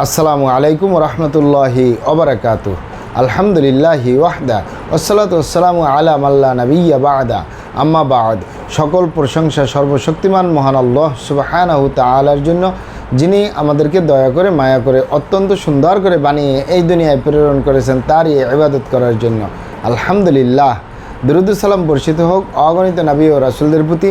আসসালামু আলাইকুম রহমতুল্লাহি ওবরাকাত আলহামদুলিল্লাহি ওয়াহদা ওসলাত ওসালামু আলা মাল্লা নবিয়া বাদা। আম্মা বাদ, সকল প্রশংসা সর্বশক্তিমান মহান আল্লাহ সুবাহানাহু তালার জন্য, যিনি আমাদেরকে দয়া করে, মায়া করে, অত্যন্ত সুন্দর করে বানিয়ে এই দুনিয়ায় প্রেরণ করেছেন তারই ইবাদত করার জন্য। আলহামদুলিল্লাহ। দরুদুসালাম বর্ষিত হোক, অগণিত নাবি ও রাসুলদের প্রতি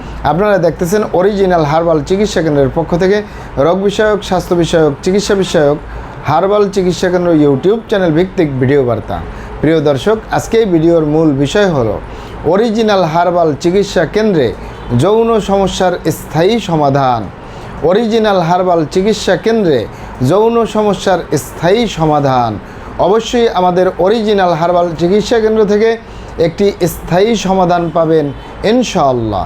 আপনারা দেখতেছেন অরিজিনাল হার্বাল চিকিৎসা কেন্দ্রের পক্ষ থেকে রোগ বিষয়ক, স্বাস্থ্য বিষয়ক, চিকিৎসা বিষয়ক হার্বাল চিকিৎসা কেন্দ্র ইউটিউব চ্যানেল ভিত্তিক ভিডিও বার্তা। প্রিয় দর্শক, আজকে ভিডিওর মূল বিষয় হল অরিজিনাল হার্বাল চিকিৎসা কেন্দ্রে যৌন সমস্যার স্থায়ী সমাধান। অরিজিনাল হার্বাল চিকিৎসা কেন্দ্রে যৌন সমস্যার স্থায়ী সমাধান। অবশ্যই আমাদের অরিজিনাল হার্বাল চিকিৎসা কেন্দ্র থেকে একটি স্থায়ী সমাধান পাবেন, ইনশাআল্লাহ।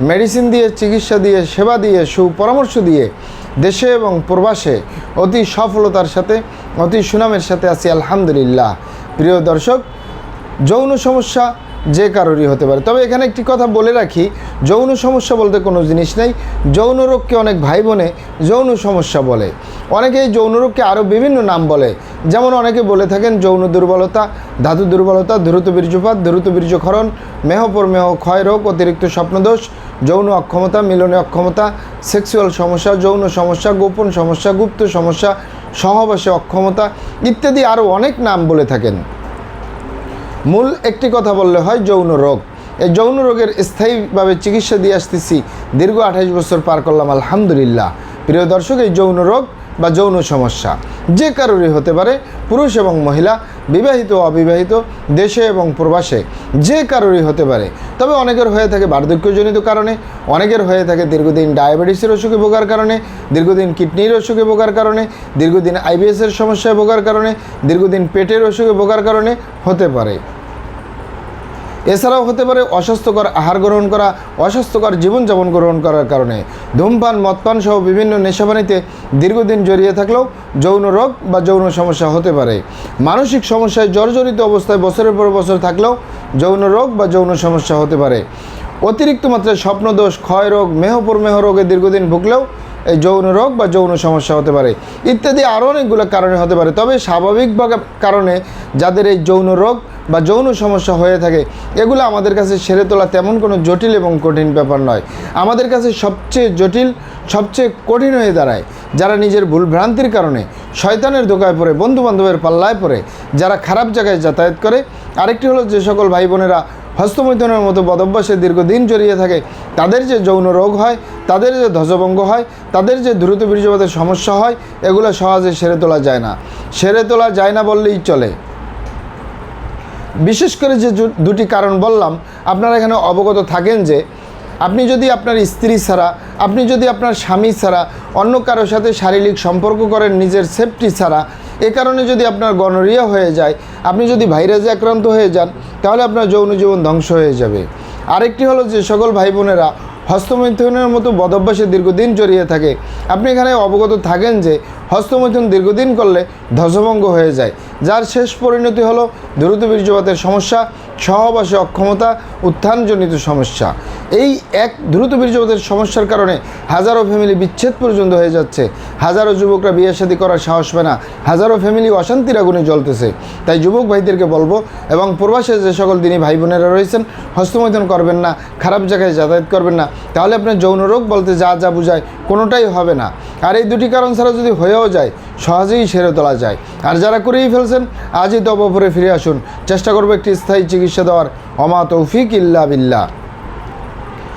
মেডিসিন দিয়ে, চিকিৎসা দিয়ে, সেবা দিয়ে, সুপরামর্শ দিয়ে দেশে এবং প্রবাসে অতি সফলতার সাথে, অতি সুনামের সাথে আছি, আলহামদুলিল্লাহ। প্রিয় দর্শক, যৌন সমস্যা যে কারোরই হতে পারে। তবে এখানে একটি কথা বলে রাখি, যৌন সমস্যা বলতে কোনো জিনিস নেই। যৌন রোগকে অনেক ভাই বোনে যৌন সমস্যা বলে। অনেকে এই যৌন রোগকে আরও বিভিন্ন নাম বলে। যেমন অনেকে বলে থাকেন, যৌন দুর্বলতা, ধাতু দুর্বলতা, দ্রুত বীর্যপাত, দ্রুত বীর্যক্ষরণ মেহপর মেহ ক্ষয় রোগ, অতিরিক্ত স্বপ্নদোষ যৌন অক্ষমতা, মিলনে অক্ষমতা, সেক্সুয়াল সমস্যা, যৌন সমস্যা, গোপন সমস্যা, গুপ্ত সমস্যা, সহবাসে অক্ষমতা ইত্যাদি আরও অনেক নাম বলে থাকেন। মূল একটি কথা বললে হয় যৌন রোগ। এই যৌন রোগের স্থায়ীভাবে চিকিৎসা দিয়ে আসতেছি। দীর্ঘ আঠাইশ বছর পার করলাম, আলহামদুলিল্লাহ। প্রিয় দর্শক, এই যৌন রোগ বা যৌন সমস্যা। যে কারোরই হতে পারে, পুরুষ এবং মহিলা, বিবাহিত অবিবাহিত, দেশে এবং প্রবাসে, যে কারোরই হতে পারে। তবে অনেকের হয়ে থাকে বার্ধক্যজনিত কারণে, অনেকের হয়ে থাকে দীর্ঘদিন ডায়াবেটিসের অসুখে ভোগার কারণে, দীর্ঘদিন কিডনির অসুখে ভোগার কারণে, দীর্ঘদিন আইবিএসের সমস্যায় ভোগার কারণে, দীর্ঘদিন পেটের অসুখে ভোগার কারণে হতে পারে। এছাড়াও হতে পারে অস্বাস্থ্যকর আহার গ্রহণ করা, অস্বাস্থ্যকর জীবনযাপন গ্রহণ করার কারণে। ধূমপান, মদপান সহ বিভিন্ন নেশাবানিতে দীর্ঘদিন জড়িয়ে থাকলেও যৌন রোগ বা যৌন সমস্যা হতে পারে। মানসিক সমস্যায় জর্জরিত অবস্থায় বছরের পর বছর থাকলেও যৌন রোগ বা যৌন সমস্যা হতে পারে। অতিরিক্ত মাত্রায় স্বপ্নদোষ, ক্ষয় রোগ মেহপর মেহ রোগে দীর্ঘদিন ভুগলেও এই যৌন রোগ বা যৌন সমস্যা হতে পারে। ইত্যাদি আরও অনেকগুলো কারণে হতে পারে। তবে স্বাভাবিকভাবে কারণে যাদের এই যৌন রোগ বা যৌন সমস্যা হয়ে থাকে, এগুলো আমাদের কাছে সেরে তোলা তেমন কোনো জটিল এবং কঠিন ব্যাপার নয়। আমাদের কাছে সবচেয়ে জটিল, সবচেয়ে কঠিন হয়ে দাঁড়ায় যারা নিজের ভুল ভ্রান্তির কারণে শয়তানের দোকায় পড়ে বন্ধু বান্ধবের পাল্লায় পড়ে, যারা খারাপ জায়গায় যাতায়াত করে। আরেকটি হলো যে সকল ভাই বোনেরা হস্তমৈথনের মতো বদভ্যাসে দীর্ঘদিন জড়িয়ে থাকে, তাদের যে যৌন রোগ হয়, তাদের যে ধ্বজভঙ্গ হয়, তাদের যে দ্রুত বীর্যপাতের সমস্যা হয়, এগুলো সহজে সেরে তোলা যায় না। সেরে তোলা যায় না বললেই চলে। বিশেষ করে যে দুটি কারণ বললাম, আপনারা এখানে অবগত থাকেন যে আপনি যদি আপনার স্ত্রী ছাড়া, আপনি যদি আপনার স্বামী ছাড়া অন্য কারোর সাথে শারীরিক সম্পর্ক করেন, নিজের সেফটি ছাড়া, এ কারণে যদি আপনার গনোরিয়া হয়ে যায়, আপনি যদি ভাইরাসে আক্রান্ত হয়ে যান, তাহলে আপনার যৌন জীবন ধ্বংস হয়ে যাবে। আরেকটি হলো যে সকল ভাই বোনেরা হস্তমৈথুনের মতো বদভ্যাসে দীর্ঘদিন জড়িয়ে থাকে। আপনি এখানে অবগত থাকেন যে হস্তমৈথুন দীর্ঘদিন করলে ধ্বজভঙ্গ হয়ে যায়, যার শেষ পরিণতি হলো দ্রুত বীর্যপাতের সমস্যা, সহবাসে অক্ষমতা, উত্থানজনিত সমস্যা। এই এক দ্রুত বীর্যপাতের সমস্যার কারণে হাজারো ফ্যামিলি বিচ্ছেদ পর্যন্ত হয়ে যাচ্ছে। হাজারো যুবকরা বিয়ে শাদী করার সাহস পায় না। হাজারো ফ্যামিলি অশান্তির আগুনে জ্বলতেছে। তাই যুবক ভাইদেরকে বলব এবং প্রবাসে যে সকল দিনই ভাই বোনেরা রয়েছেন, হস্তমৈথুন করবেন না, খারাপ জায়গায় যাতায়াত করবেন না। তাহলে আপনার যৌন রোগ বলতে যা যা বুঝায় কোনোটাই হবে না। আর এই দুটি কারণ ছাড়া যদি হয়েও যায়, সহজেই সেরে তোলা যায়। আর যারা করেই ফেলছেন, আজই তবপরে ফিরে আসুন। চেষ্টা করব একটি স্থায়ী চিকিৎসা দেওয়ার। অমা তৌফিক ইল্লা বিল্লাহ।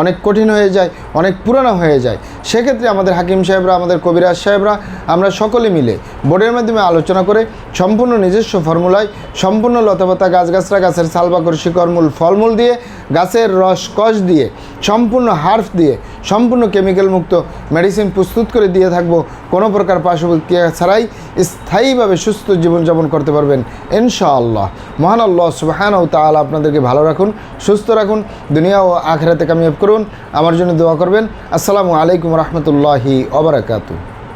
অনেক কঠিন হয়ে যায়, অনেক পুরানো হয়ে যায়। সেক্ষেত্রে আমাদের হাকিম সাহেবরা, আমাদের কবিরাজ সাহেবরা, আমরা সকলে মিলে বোর্ডের মাধ্যমে আলোচনা করে সম্পূর্ণ নিজস্ব ফর্মুলায়, সম্পূর্ণ লতাপাতা গাছগাছরা গাছের সালবাকর শিকড়মূল ফলমূল দিয়ে, গাছের রস কষ দিয়ে, সম্পূর্ণ হার্ফ দিয়ে সম্পূর্ণ কেমিক্যাল মুক্ত মেডিসিন প্রস্তুত করে দিয়ে থাকব। কোনো প্রকার পার্শ্বক্রিয়া ছাড়াই স্থায়ীভাবে সুস্থ জীবনযাপন করতে পারবেন, ইনশাআল্লাহ। মহান আল্লাহ সুবাহান ও তাআলা আপনাদেরকে ভালো রাখুন, সুস্থ রাখুন, দুনিয়া ও আখরাতে কামিয়াব করুন। আমার জন্য দোয়া করবেন। আসসালামু আলাইকুম রহমতুল্লাহি ওবরাকাতু